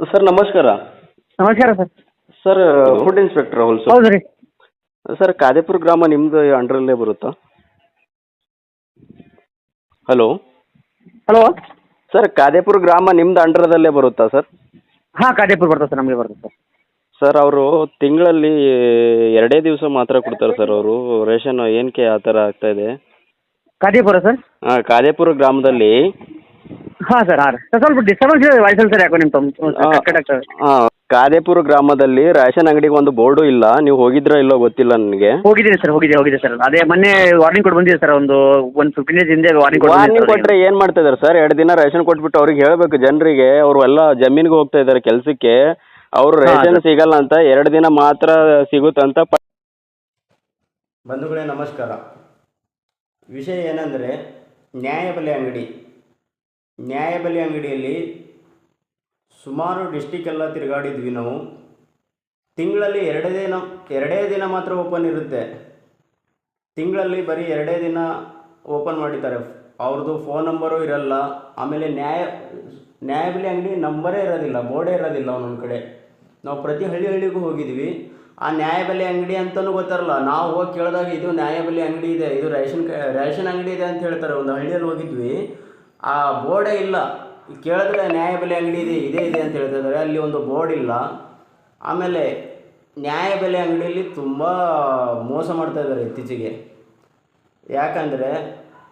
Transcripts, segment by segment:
Sir ನಮಸ್ಕಾರ. ನಮಸ್ಕಾರ sir. Sir food inspector Rahul sir. ಹೌದು ರೀ. ಸರ್ ಕಾದೇಪುರ ಗ್ರಾಮ ನಿಮ್ದು ಅಂಡ್ರಲ್ಲೇ ಬರುತ್ತಾ? ಹಲೋ. ಹಲೋ. ಸರ್ ಕಾದೇಪುರ ಗ್ರಾಮ ನಿಮ್ದು ಅಂಡ್ರದಲ್ಲೇ ಬರುತ್ತಾ ಸರ್? ಹಾಂ ಕಾದೇಪುರ ಬರ್ತದೆ ಸರ್ ನಮಗೆ ಬರ್ತದೆ ಸರ್. ಸರ್ ಅವರು ತಿಂಗಳಲ್ಲಿ ಎರಡೇ ದಿವಸ ಮಾತ್ರ ಕೊಡ್ತಾರೆ ಸರ್ ಅವರು. ರೇಷನ್ ಏನಕ್ಕೆ ಆ ಥರ ಆಗ್ತಾ ಇದೆ? ಕಾದೇಪುರ ಸರ್? ಹಾಂ ಕಾದೇಪುರ ಗ್ರಾಮದಲ್ಲಿ ಹಾಂ ಸರ್ ಹಾಂ ಸರ್ ಸ್ವಲ್ಪ ಡಿಸ್ಟರ್ಬೆನ್ಸ್ ಇದೆ ವಾಯ್ಸಲ್ಲಿ ಸರ್ ಯಾಕೋ ನಿಮ್ಮ ತಮ್ಮ ಆ, ಕಟ್ ಆಗ್ತದೆ. ಹಾಂ ಕಾದೇಪುರ ಗ್ರಾಮದಲ್ಲಿ ರೇಷನ್ ಅಂಗಡಿಗೆ ಒಂದು ಬೋರ್ಡು ಇಲ್ಲ. ನೀವು ಹೋಗಿದ್ರಾ ಇಲ್ಲೋ ಗೊತ್ತಿಲ್ಲ ನನಗೆ? ಹೋಗಿದ್ದೀನಿ ಸರ್ ಹೋಗಿದ್ದೆ ಹೋಗಿದೆ ಸರ್. ಅದೇ ಮೊನ್ನೆ ವಾರ್ನಿಂಗ್ ಕೊಟ್ಟು ಬಂದಿದೆ ಸರ್ ಒಂದು ಒಂದು ಫಿಫ್ಟೀನ್ ಡೇಸ್ ಹಿಂದೆ ವಾರ್ನಿಂಗ್ ವಾರ್ನಿಂಗ್ ಕೊಟ್ಟರೆ ಏನು ಮಾಡ್ತಾ ಇದ್ದಾರೆ ಸರ್? ಎರಡು ದಿನ ರೇಷನ್ ಕೊಟ್ಬಿಟ್ಟು ಅವ್ರಿಗೆ ಹೇಳಬೇಕು ಜನರಿಗೆ. ಅವರು ಎಲ್ಲ ಜಮೀನಿಗೆ ಹೋಗ್ತಾ ಇದ್ದಾರೆ ಕೆಲಸಕ್ಕೆ. ಅವ್ರು ರೇಷನ್ ಸಿಗಲ್ಲ ಅಂತ ಎರಡು ದಿನ ಮಾತ್ರ ಸಿಗುತ್ತಂತ ಪ ಬಂಧುಗಳೇ ನಮಸ್ಕಾರ. ವಿಷಯ ಏನಂದರೆ ನ್ಯಾಯಬೆಲೆ ಅಂಗಡಿ. ನ್ಯಾಯಬೆಲೆ ಅಂಗಡಿಯಲ್ಲಿ ಸುಮಾರು ಡಿಸ್ಟಿಕ್ ಎಲ್ಲ ತಿರುಗಾಡಿದ್ವಿ ನಾವು. ತಿಂಗಳಲ್ಲಿ ಎರಡೇ ದಿನ ಎರಡೇ ದಿನ ಮಾತ್ರ ಓಪನ್ ಇರುತ್ತೆ. ತಿಂಗಳಲ್ಲಿ ಬರೀ ಎರಡೇ ದಿನ ಓಪನ್ ಮಾಡಿದ್ದಾರೆ. ಅವ್ರದ್ದು ಫೋನ್ ನಂಬರು ಇರಲ್ಲ, ಆಮೇಲೆ ನ್ಯಾಯ, ನ್ಯಾಯಬೆಲೆ ಅಂಗಡಿ ನಂಬರೇ ಇರೋದಿಲ್ಲ, ಬೋರ್ಡೇ ಇರೋದಿಲ್ಲ ಒಂದೊಂದು ಕಡೆ. ನಾವು ಪ್ರತಿ ಹಳ್ಳಿ ಹಳ್ಳಿಗೂ ಹೋಗಿದ್ವಿ. ಆ ನ್ಯಾಯಬೆಲೆ ಅಂಗಡಿ ಅಂತಲೂ ಗೊತ್ತಾರಲ್ಲ, ನಾವು ಹೋಗಿ ಕೇಳಿದಾಗ ಇದು ನ್ಯಾಯಬೆಲೆ ಅಂಗಡಿ ಇದೆ, ಇದು ರೇಷನ್ ರೇಷನ್ ಅಂಗಡಿ ಇದೆ ಅಂತ ಹೇಳ್ತಾರೆ. ಒಂದು ಹಳ್ಳಿಯಲ್ಲಿ ಹೋಗಿದ್ವಿ. ಆ ಬೋರ್ಡೇ ಇಲ್ಲ. ಕೇಳಿದ್ರೆ ನ್ಯಾಯಬೆಲೆ ಅಂಗಡಿ ಇದೆ, ಇದೇ, ಇದೆ ಅಂತ ಹೇಳ್ತಿದ್ದಾರೆ ಅಲ್ಲಿ ಒಂದು ಬೋರ್ಡ್ ಇಲ್ಲ. ಆಮೇಲೆ ನ್ಯಾಯಬೆಲೆ ಅಂಗಡಿಯಲ್ಲಿ ತುಂಬ ಮೋಸ ಮಾಡ್ತಾ ಇದ್ದಾರೆ ಇತ್ತೀಚೆಗೆ. ಯಾಕಂದರೆ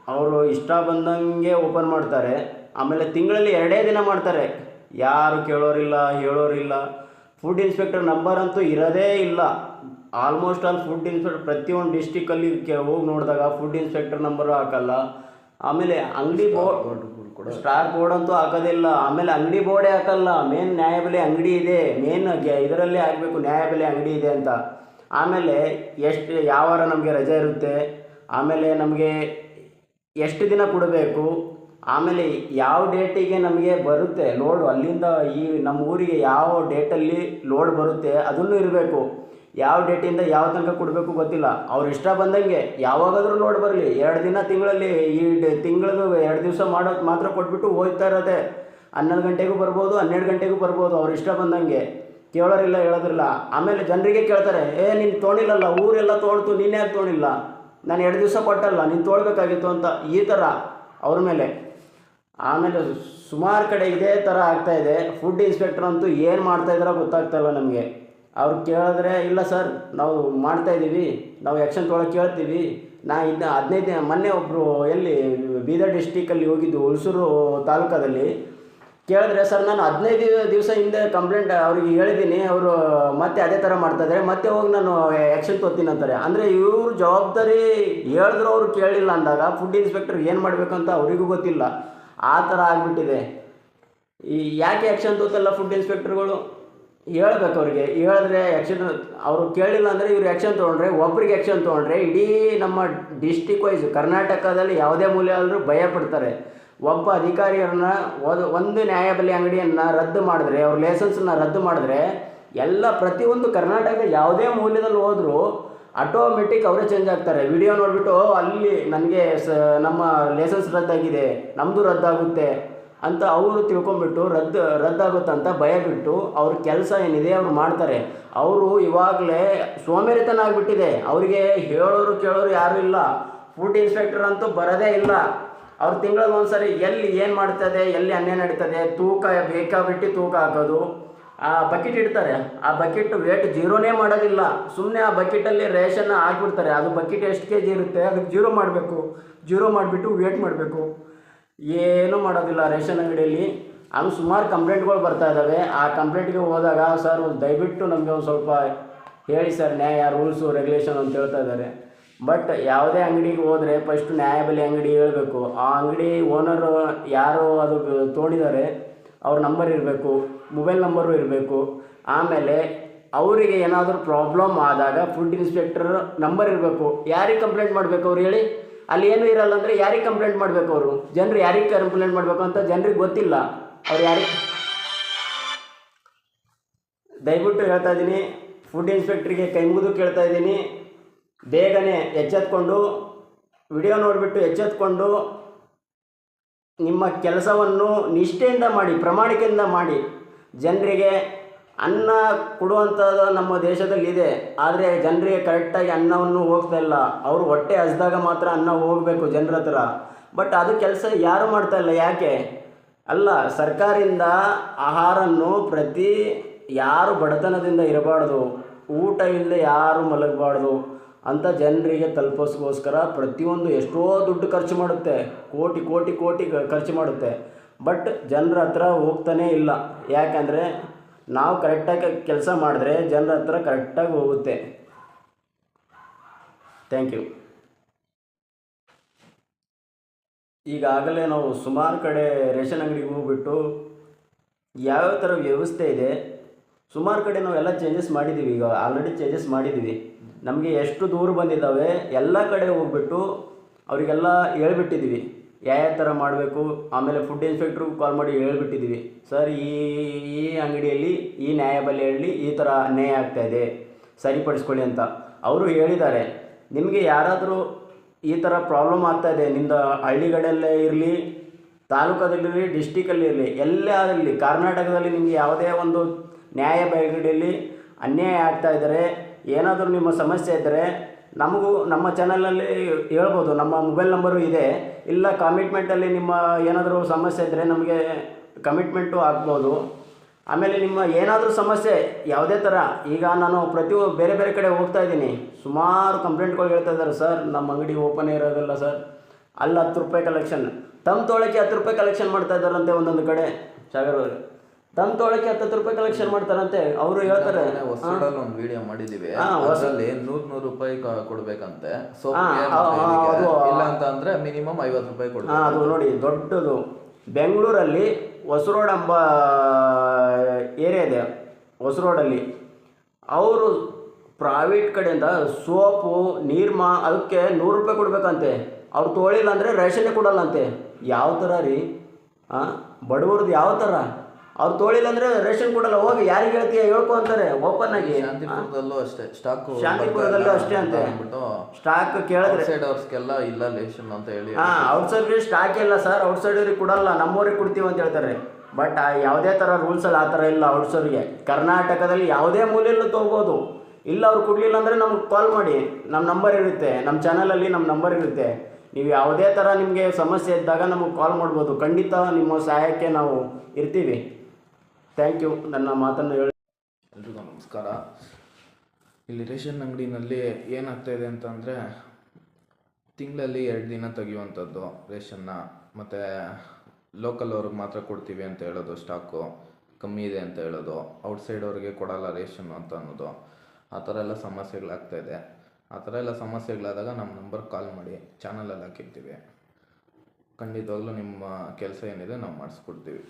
ಅವರು ಇಷ್ಟ ಬಂದಂಗೆ ಓಪನ್ ಮಾಡ್ತಾರೆ. ಆಮೇಲೆ ತಿಂಗಳಲ್ಲಿ ಎರಡೇ ದಿನ ಮಾಡ್ತಾರೆ. ಯಾರು ಕೇಳೋರಿಲ್ಲ, ಹೇಳೋರಿಲ್ಲ. ಫುಡ್ ಇನ್ಸ್ಪೆಕ್ಟರ್ ನಂಬರ್ ಅಂತೂ ಇರೋದೇ ಇಲ್ಲ. ಆಲ್ಮೋಸ್ಟ್ ಆಲ್ ಫುಡ್ ಇನ್ಸ್ಪೆಕ್ಟರ್ ಪ್ರತಿಯೊಂದು ಡಿಸ್ಟಿಕಲ್ಲಿ ಹೋಗಿ ನೋಡಿದಾಗ ಫುಡ್ ಇನ್ಸ್ಪೆಕ್ಟರ್ ನಂಬರು ಹಾಕಲ್ಲ. ಆಮೇಲೆ ಅಂಗಡಿ ಬೋರ್ಡ್ ಸ್ಟಾರ್ ಬೋರ್ಡ್ ಅಂತೂ ಹಾಕೋದಿಲ್ಲ. ಆಮೇಲೆ ಅಂಗಡಿ ಬೋರ್ಡೇ ಹಾಕಲ್ಲ. ಮೇನ್ ನ್ಯಾಯಬೆಲೆ ಅಂಗಡಿ ಇದೆ. ಮೇನ್ ಇದರಲ್ಲೇ ಆಗಬೇಕು ನ್ಯಾಯಬೆಲೆ ಅಂಗಡಿ ಇದೆ ಅಂತ. ಆಮೇಲೆ ಎಷ್ಟು ಯಾವಾರ ನಮಗೆ ರಜೆ ಇರುತ್ತೆ? ಆಮೇಲೆ ನಮಗೆ ಎಷ್ಟು ದಿನ ಕೊಡಬೇಕು? ಆಮೇಲೆ ಯಾವ ಡೇಟಿಗೆ ನಮಗೆ ಬರುತ್ತೆ? ಲೋಡು ಅಲ್ಲಿಂದ ಈ ನಮ್ಮ ಊರಿಗೆ ಯಾವ ಡೇಟಲ್ಲಿ ಲೋಡ್ ಬರುತ್ತೆ? ಅದನ್ನು ಇರಬೇಕು. ಯಾವ ಡೇಟಿಂದ ಯಾವ ತನಕ ಕೊಡಬೇಕು ಗೊತ್ತಿಲ್ಲ. ಅವ್ರು ಇಷ್ಟ ಬಂದಂಗೆ ಯಾವಾಗಾದರೂ ನೋಡಿ ಬರಲಿ. ಎರಡು ದಿನ ತಿಂಗಳಲ್ಲಿ ಈ ತಿಂಗಳದು ಎರಡು ದಿವಸ ಮಾಡೋದು ಮಾತ್ರ ಕೊಟ್ಬಿಟ್ಟು ಹೋಗ್ತಾ ಇರತ್ತೆ ಹನ್ನೊಂದು ಗಂಟೆಗೂ ಬರ್ಬೋದು, ಹನ್ನೆರಡು ಗಂಟೆಗೂ ಬರ್ಬೋದು, ಅವ್ರು ಇಷ್ಟ ಬಂದಂಗೆ. ಕೇಳೋರಿಲ್ಲ, ಹೇಳೋದಿಲ್ಲ. ಆಮೇಲೆ ಜನರಿಗೆ ಕೇಳ್ತಾರೆ, ಏ, ನೀನು ತೋಣಿಲ್ಲಲ್ಲ, ಊರೆಲ್ಲ ತೊಗೊಳ್ತು ನೀನೇ ಯಾಕೆ ತೋಣಿಲ್ಲ? ನಾನು ಎರಡು ದಿವಸ ಕೊಟ್ಟಲ್ಲ, ನೀನು ತೊಗೊಳ್ಬೇಕಾಗಿತ್ತು ಅಂತ ಈ ಥರ ಅವ್ರ ಮೇಲೆ. ಆಮೇಲೆ ಸುಮಾರು ಕಡೆ ಇದೇ ಥರ ಆಗ್ತಾಯಿದೆ ಫುಡ್ ಇನ್ಸ್ಪೆಕ್ಟರ್ ಅಂತೂ ಏನು ಮಾಡ್ತಾ ಗೊತ್ತಾಗ್ತಾಯಿಲ್ಲ ನಮಗೆ. ಅವ್ರು ಕೇಳಿದ್ರೆ, ಇಲ್ಲ ಸರ್, ನಾವು ಮಾಡ್ತಾ ಇದ್ದೀವಿ, ನಾವು ಆ್ಯಕ್ಷನ್ ತೊಗೊಳಕ್ಕೆ ಕೇಳ್ತೀವಿ. ನಾ ಇನ್ನು ಹದಿನೈದು ದಿನ ಮೊನ್ನೆ ಒಬ್ಬರು ಎಲ್ಲಿ ಬೀದರ್ ಡಿಸ್ಟಿಕಲ್ಲಿ ಹೋಗಿದ್ದು, ಹುಲ್ಸೂರು ತಾಲೂಕದಲ್ಲಿ ಕೇಳಿದ್ರೆ, ಸರ್, ನಾನು ಹದಿನೈದು ದಿವಸ ಹಿಂದೆ ಕಂಪ್ಲೇಂಟ್ ಅವ್ರಿಗೆ ಹೇಳಿದ್ದೀನಿ. ಅವರು ಮತ್ತೆ ಅದೇ ಥರ ಮಾಡ್ತಾ ಇದ್ದಾರೆ ಮತ್ತೆ ಹೋಗಿ ನಾನು ಆ್ಯಕ್ಷನ್ ತೊಗೊತೀನಿ ಅಂತಾರೆ. ಅಂದರೆ ಇವ್ರ ಜವಾಬ್ದಾರಿ ಹೇಳಿದ್ರು ಅವರು ಕೇಳಿಲ್ಲ ಅಂದಾಗ ಫುಡ್ ಇನ್ಸ್ಪೆಕ್ಟರ್ ಏನು ಮಾಡಬೇಕಂತ ಅವರಿಗೂ ಗೊತ್ತಿಲ್ಲ. ಆ ಥರ ಆಗಿಬಿಟ್ಟಿದೆ. ಈ ಯಾಕೆ ಆ್ಯಕ್ಷನ್ ತೊತ್ತಲ್ಲ ಫುಡ್ ಇನ್ಸ್ಪೆಕ್ಟರ್ಗಳು ಹೇಳ್ಬೇಕು ಅವ್ರಿಗೆ. ಹೇಳಿದ್ರೆ ಆ್ಯಕ್ಷನ್ ಅವರು ಕೇಳಿಲ್ಲ ಅಂದರೆ ಇವ್ರು ಆ್ಯಕ್ಷನ್ ತೊಗೊಂಡ್ರೆ, ಒಬ್ರಿಗೆ ಆ್ಯಕ್ಷನ್ ತೊಗೊಂಡ್ರೆ ಇಡೀ ನಮ್ಮ ಡಿಸ್ಟಿಕ್ ವೈಸ್ ಕರ್ನಾಟಕದಲ್ಲಿ ಯಾವುದೇ ಮೂಲೆ ಆದರೂ ಭಯ ಪಡ್ತಾರೆ ಒಬ್ಬ ಅಧಿಕಾರಿಯರನ್ನ ಒಂದು ಒಂದು ನ್ಯಾಯಬೆಲೆ ಅಂಗಡಿಯನ್ನು ರದ್ದು ಮಾಡಿದ್ರೆ, ಅವ್ರ ಲೈಸೆನ್ಸನ್ನ ರದ್ದು ಮಾಡಿದ್ರೆ, ಎಲ್ಲ ಪ್ರತಿಯೊಂದು ಕರ್ನಾಟಕದ ಯಾವುದೇ ಮೌಲ್ಯದಲ್ಲಿ ಹೋದರೂ ಆಟೋಮೆಟಿಕ್ ಅವರೇ ಚೇಂಜ್ ಆಗ್ತಾರೆ. ವಿಡಿಯೋ ನೋಡಿಬಿಟ್ಟು ಅಲ್ಲಿ ನನಗೆ ಸ, ನಮ್ಮ ಲೈಸೆನ್ಸ್ ರದ್ದಾಗಿದೆ. ನಮ್ಮದು ರದ್ದಾಗುತ್ತೆ. ಅಂತ ಅವರು ತಿಳ್ಕೊಂಬಿಟ್ಟು ರದ್ದು ಅಂತ ಭಯ ಬಿಟ್ಟು ಅವ್ರ ಕೆಲಸ ಏನಿದೆ ಅವ್ರು ಮಾಡ್ತಾರೆ. ಅವರು ಇವಾಗಲೇ ಸೋಮೇರಿತನ ಆಗಿಬಿಟ್ಟಿದೆ. ಅವರಿಗೆ ಹೇಳೋರು ಕೇಳೋರು ಯಾರೂ ಇಲ್ಲ. ಫುಡ್ ಇನ್ಸ್ಪೆಕ್ಟರ್ ಅಂತೂ ಬರೋದೇ ಇಲ್ಲ. ಅವ್ರು ತಿಂಗಳಿಗೆ ಒಂದ್ಸರಿ ಎಲ್ಲಿ ಏನು ಮಾಡ್ತದೆ, ಎಲ್ಲಿ ಅನ್ಯ ನಡೀತದೆ, ತೂಕ ಬೇಕಾಬಿಟ್ಟು ತೂಕ ಹಾಕೋದು. ಆ ಬಕೆಟ್ ಇಡ್ತಾರೆ. ಆ ಬಕೆಟ್ ವೇಟ್ ಜೀರೋನೇ ಮಾಡೋದಿಲ್ಲ. ಸುಮ್ಮನೆ ಆ ಬಕೆಟಲ್ಲಿ ರೇಷನ್ ಹಾಕ್ಬಿಡ್ತಾರೆ. ಅದು ಬಕೆಟ್ ಎಷ್ಟು ಕೆ ಜಿ ಇರುತ್ತೆ? ಅದಕ್ಕೆ ಜೀರೋ ಮಾಡಬೇಕು. ಜೀರೋ ಮಾಡಿಬಿಟ್ಟು ವೇಟ್ ಮಾಡಬೇಕು. ಏನೂ ಮಾಡೋದಿಲ್ಲ ರೇಷನ್ ಅಂಗಡಿಯಲ್ಲಿ. ಅದು ಸುಮಾರು ಕಂಪ್ಲೇಂಟ್ಗಳು ಬರ್ತಾ ಇದ್ದಾವೆ. ಆ ಕಂಪ್ಲೇಂಟ್ಗೆ ಹೋದಾಗ ಸರ್ ದಯವಿಟ್ಟು ನಮಗೆ ಒಂದು ಸ್ವಲ್ಪ ಹೇಳಿ ಸರ್, ನ್ಯಾಯ ರೂಲ್ಸು, ರೆಗ್ಯುಲೇಷನ್ ಅಂತ ಹೇಳ್ತಾ ಇದ್ದಾರೆ. ಬಟ್ ಯಾವುದೇ ಅಂಗಡಿಗೆ ಹೋದರೆ ಫಸ್ಟ್ ನ್ಯಾಯಬೆಲೆ ಅಂಗಡಿ ಹೇಳಬೇಕು. ಆ ಅಂಗಡಿ ಓನರು ಯಾರು ಅದು ತೋಡಿದ್ದಾರೆ, ಅವ್ರ ನಂಬರ್ ಇರಬೇಕು, ಮೊಬೈಲ್ ನಂಬರು ಇರಬೇಕು. ಆಮೇಲೆ ಅವರಿಗೆ ಏನಾದರೂ ಪ್ರಾಬ್ಲಮ್ ಆದಾಗ ಫುಡ್ ಇನ್ಸ್ಪೆಕ್ಟರ್ ನಂಬರ್ ಇರಬೇಕು. ಯಾರಿಗೆ ಕಂಪ್ಲೇಂಟ್ ಮಾಡಬೇಕು ಅವ್ರು ಹೇಳಿ? ಅಲ್ಲಿ ಏನೂ ಇರಲ್ಲ ಅಂದರೆ ಯಾರಿಗೆ ಕಂಪ್ಲೇಂಟ್ ಮಾಡಬೇಕು ಅವರು? ಜನರು ಯಾರಿಗೆ ಕಂಪ್ಲೇಂಟ್ ಮಾಡಬೇಕು ಅಂತ ಜನರಿಗೆ ಗೊತ್ತಿಲ್ಲ. ಅವ್ರು ಯಾರಿಗೆ? ದಯವಿಟ್ಟು ಹೇಳ್ತಾ ಇದ್ದೀನಿ ಫುಡ್ ಇನ್ಸ್ಪೆಕ್ಟ್ರಿಗೆ ಕೈ ಮುಗಿದು ಕೇಳ್ತಾ ಇದ್ದೀನಿ. ಬೇಗನೆ ಎಚ್ಚೆತ್ಕೊಂಡು, ವಿಡಿಯೋ ನೋಡಿಬಿಟ್ಟು ಎಚ್ಚೆತ್ಕೊಂಡು, ನಿಮ್ಮ ಕೆಲಸವನ್ನು ನಿಷ್ಠೆಯಿಂದ ಮಾಡಿ ಪ್ರಾಮಾಣಿಕೆಯಿಂದ ಮಾಡಿ. ಜನರಿಗೆ ಅನ್ನ ಕೊಡುವಂಥದ್ದು ನಮ್ಮ ದೇಶದಲ್ಲಿ ಇದೆ. ಆದರೆ ಜನರಿಗೆ ಕರೆಕ್ಟಾಗಿ ಅನ್ನವನ್ನು ಹೋಗ್ತಾ ಇಲ್ಲ. ಅವರು ಹೊಟ್ಟೆ ಹಸ್ದಾಗ ಮಾತ್ರ ಅನ್ನ ಹೋಗಬೇಕು ಜನರ ಹತ್ರ. ಬಟ್ ಅದು ಕೆಲಸ ಯಾರು ಮಾಡ್ತಾ ಇಲ್ಲ, ಯಾಕೆ? ಅಲ್ಲ, ಸರ್ಕಾರದಿಂದ ಆಹಾರನ್ನು ಪ್ರತಿ ಯಾರು ಬಡತನದಿಂದ ಇರಬಾರ್ದು, ಊಟ ಇಲ್ಲದೆ ಯಾರು ಮಲಗಬಾರ್ದು ಅಂತ ಜನರಿಗೆ ತಲುಪಿಸ್ಕೋಸ್ಕರ ಪ್ರತಿಯೊಂದು ಎಷ್ಟೋ ದುಡ್ಡು ಖರ್ಚು ಮಾಡುತ್ತೆ, ಕೋಟಿ ಕೋಟಿ ಕೋಟಿ ಖರ್ಚು ಮಾಡುತ್ತೆ. ಬಟ್ ಜನರ ಹತ್ರ ಹೋಗ್ತಾನೇ ಇಲ್ಲ. ಯಾಕಂದರೆ ನಾವು ಕರೆಕ್ಟಾಗಿ ಕೆಲಸ ಮಾಡಿದ್ರೆ ಜನರ ಹತ್ರ ಕರೆಕ್ಟಾಗಿ ಹೋಗುತ್ತೆ. ಥ್ಯಾಂಕ್ ಯು ಈಗಾಗಲೇ ನಾವು ಸುಮಾರು ಕಡೆ ರೇಷನ್ ಅಂಗಡಿಗೆ ಹೋಗ್ಬಿಟ್ಟು ಯಾವ್ಯಾವ ಥರ ವ್ಯವಸ್ಥೆ ಇದೆ, ಸುಮಾರು ಕಡೆ ನಾವು ಎಲ್ಲ ಚೇಂಜಸ್ ಮಾಡಿದ್ದೀವಿ ಈಗ ಆಲ್ರೆಡಿ ಚೇಂಜಸ್ ಮಾಡಿದ್ದೀವಿ ನಮಗೆ ಎಷ್ಟು ದೂರ ಬಂದಿದ್ದಾವೆ, ಎಲ್ಲ ಕಡೆ ಹೋಗ್ಬಿಟ್ಟು ಅವರಿಗೆಲ್ಲ ಹೇಳ್ಬಿಟ್ಟಿದ್ದೀವಿ ಯಾವ ಥರ ಮಾಡಬೇಕು? ಆಮೇಲೆ ಫುಡ್ ಇನ್ಸ್ಪೆಕ್ಟ್ರು ಕಾಲ್ ಮಾಡಿ ಹೇಳ್ಬಿಟ್ಟಿದ್ದೀವಿ ಸರ್, ಈ ಈ ಅಂಗಡಿಯಲ್ಲಿ, ಈ ನ್ಯಾಯಬೆಲೆಯಲ್ಲಿ ಈ ಥರ ಅನ್ಯಾಯ ಆಗ್ತಾ ಇದೆ. ಸರಿಪಡಿಸ್ಕೊಳ್ಳಿ ಅಂತ. ಅವರು ಹೇಳಿದ್ದಾರೆ, ನಿಮಗೆ ಯಾರಾದರೂ ಈ ಥರ ಪ್ರಾಬ್ಲಮ್ ಆಗ್ತಾ ಇದೆ. ನಿಮ್ಮದು ಹಳ್ಳಿಗಳಲ್ಲೇ ಇರಲಿ, ತಾಲೂಕದಲ್ಲಿರಲಿ ಡಿಸ್ಟಿಕಲ್ಲಿ ಇರಲಿ, ಎಲ್ಲೇ ಆಗಲಿ ಕರ್ನಾಟಕದಲ್ಲಿ ನಿಮಗೆ ಯಾವುದೇ ಒಂದು ನ್ಯಾಯ ಅನ್ಯಾಯ ಆಗ್ತಾ ಇದ್ದಾರೆ, ಏನಾದರೂ ನಿಮ್ಮ ಸಮಸ್ಯೆ ಇದ್ದರೆ ನಮಗೂ ನಮ್ಮ ಚಾನಲಲ್ಲಿ ಹೇಳ್ಬೋದು, ನಮ್ಮ ಮೊಬೈಲ್ ನಂಬರು ಇದೆ. ಇಲ್ಲ ಕಮಿಟ್ಮೆಂಟಲ್ಲಿ ನಿಮ್ಮ ಏನಾದರೂ ಸಮಸ್ಯೆ ಇದ್ದರೆ ನಮಗೆ ಕಮಿಟ್ಮೆಂಟು ಆಗ್ಬೋದು. ಆಮೇಲೆ ನಿಮ್ಮ ಏನಾದರೂ ಸಮಸ್ಯೆ, ಯಾವುದೇ ಥರ, ಈಗ ನಾನು ಪ್ರತಿ ಬೇರೆ ಬೇರೆ ಕಡೆ ಹೋಗ್ತಾ ಇದ್ದೀನಿ. ಸುಮಾರು ಕಂಪ್ಲೇಂಟ್ಗಳು ಹೇಳ್ತಾ ಇದ್ದಾರೆ, ಸರ್, ನಮ್ಮ ಅಂಗಡಿ ಓಪನ್ ಇರೋದಿಲ್ಲ, ಸರ್. ಅಲ್ಲಿ ಹತ್ತು ರೂಪಾಯಿ ಕಲೆಕ್ಷನ್ ತಮ್ಮ ತೋಳಕ್ಕೆ ಹತ್ತು ರೂಪಾಯಿ ಕಲೆಕ್ಷನ್ ಮಾಡ್ತಾ ಇದ್ದಾರಂತೆ ಒಂದೊಂದು ಕಡೆ. ಸಾಗರ್ ತಮ್ಮ ತೋಳಕ್ಕೆ ಹತ್ತು ರೂಪಾಯಿ ಕಲೆಕ್ಷನ್ ಮಾಡ್ತಾರಂತೆ ಅವರು ಹೇಳ್ತಾರೆ ಹೊಸಡಲ್ಲಿ ಒಂದು ವಿಡಿಯೋ ಮಾಡಿದೀವಿ. ಅದರಲ್ಲಿ ನೂರ್ ನೂರು ರೂಪಾಯಿ ಕೊಡ್ಬೇಕಂತೆ. ಸೋಪ್ ಇಲ್ಲ ಅಂತ ಅಂದ್ರೆ ಮಿನಿಮಮ್ ಐವತ್ತು ರೂಪಾಯಿ ಕೊಡ್ಬೇಕು. ಅದು ನೋಡಿ ದೊಡ್ಡದು. ಬೆಂಗಳೂರಲ್ಲಿ ಹೊಸರೋಡ್ ಎಂಬ ಏರಿಯಾ ಇದೆ ಹೊಸರೋಡಲ್ಲಿ. ಅವರು ಪ್ರೈವೇಟ್ ಕಡೆಯಿಂದ ಸೋಪು ನೀರ್ಮಾ ಅದಕ್ಕೆ ನೂರು ರೂಪಾಯಿ ಕೊಡ್ಬೇಕಂತೆ. ಅವ್ರು ತೋಳಿಲ್ಲ ಅಂದರೆ ರೇಷನ್ನೇ ಕೊಡಲ್ಲಂತೆ. ಯಾವ ಥರ ರೀ? ಹಾಂ ಬಡವ್ರದ್ದು ಯಾವ ಥರ ಅವ್ರು ತೋಳಿಲ್ಲ ಅಂದ್ರೆ ರೇಷನ್ ಕೊಡಲ್ಲ ಹೋಗಿ ಯಾರಿಗೆ ಹೇಳ್ತೀಯ ಹೇಳ್ಕೊ ಅಂತಾರೆ ಓಪನ್ ಆಗಿ. ಶಾಂತಿಪುರದಲ್ಲೂ ಅಷ್ಟೇ ಸ್ಟಾಕ್ ಶಾಂತಿಪುರದಲ್ಲೂ ಅಷ್ಟೇ ಅಂತೆ. ಸ್ಟಾಕ್ ಕೇಳಿದ್ರೆ ಸೈಡ್ ಅವ್ರಿಗೆಲ್ಲ ಇಲ್ಲ ರೇಷನ್ ಅಂತ ಹೇಳಿ ಹಾಂ ಸೈಡ್ ಸ್ಟಾಕ್ ಇಲ್ಲ ಸರ್ ಔಟ್ಸೈಡರಿಗೆ ಕೊಡಲ್ಲ ನಮ್ಮವ್ರಿಗೆ ಕೊಡ್ತೀವಿ ಅಂತ ಹೇಳ್ತಾರೆ. ಬಟ್ ಯಾವುದೇ ಥರ ರೂಲ್ಸಲ್ಲಿ ಆ ಥರ ಇಲ್ಲ ಔಟ್ಸೈಡ್ಗೆ ಕರ್ನಾಟಕದಲ್ಲಿ ಯಾವುದೇ ಮೂಲೆಯಲ್ಲೂ ತೊಗೋಬೋದು. ಇಲ್ಲ ಅವ್ರು ಕೊಡಲಿಲ್ಲ ಅಂದರೆ ನಮ್ಗೆ ಕಾಲ್ ಮಾಡಿ. ನಮ್ಮ ನಂಬರ್ ಇರುತ್ತೆ ನಮ್ಮ ಚಾನಲಲ್ಲಿ ನಮ್ಮ ನಂಬರ್ ಇರುತ್ತೆ. ನೀವು ಯಾವುದೇ ಥರ ನಿಮಗೆ ಸಮಸ್ಯೆ ಇದ್ದಾಗ ನಮಗೆ ಕಾಲ್ ಮಾಡ್ಬೋದು. ಖಂಡಿತ ನಿಮ್ಮ ಸಹಾಯಕ್ಕೆ ನಾವು ಇರ್ತೀವಿ. ಥ್ಯಾಂಕ್ ಯು ನನ್ನ ಮಾತನ್ನು ಹೇಳಿ. ಎಲ್ರಿಗೂ ನಮಸ್ಕಾರ. ಇಲ್ಲಿ ರೇಷನ್ ಅಂಗಡಿನಲ್ಲಿ ಏನಾಗ್ತಾ ಇದೆ ಅಂತಂದರೆ ತಿಂಗಳಲ್ಲಿ ಎರಡು ದಿನ ತೆಗೆಯುವಂಥದ್ದು ರೇಷನ್ನ. ಮತ್ತು ಲೋಕಲ್ ಅವ್ರಿಗೆ ಮಾತ್ರ ಕೊಡ್ತೀವಿ ಅಂತ ಹೇಳೋದು ಸ್ಟಾಕು ಕಮ್ಮಿ ಇದೆ ಅಂತ ಹೇಳೋದು. ಔಟ್ಸೈಡ್ ಅವ್ರಿಗೆ ಕೊಡಲ್ಲ ರೇಷನ್ ಅಂತ ಅನ್ನೋದು. ಆ ಥರ ಎಲ್ಲ ಸಮಸ್ಯೆಗಳಾಗ್ತಾಯಿದೆ ಆ ಥರ ಎಲ್ಲ ಸಮಸ್ಯೆಗಳಾದಾಗ ನಮ್ಮ ನಂಬರ್ ಕಾಲ್ ಮಾಡಿ ಚಾನಲಲ್ಲಿ ಹಾಕಿರ್ತೀವಿ. ಖಂಡಿತವಾಗ್ಲೂ ನಿಮ್ಮ ಕೆಲಸ ಏನಿದೆ ನಾವು ಮಾಡಿಸ್ಕೊಡ್ತೀವಿ.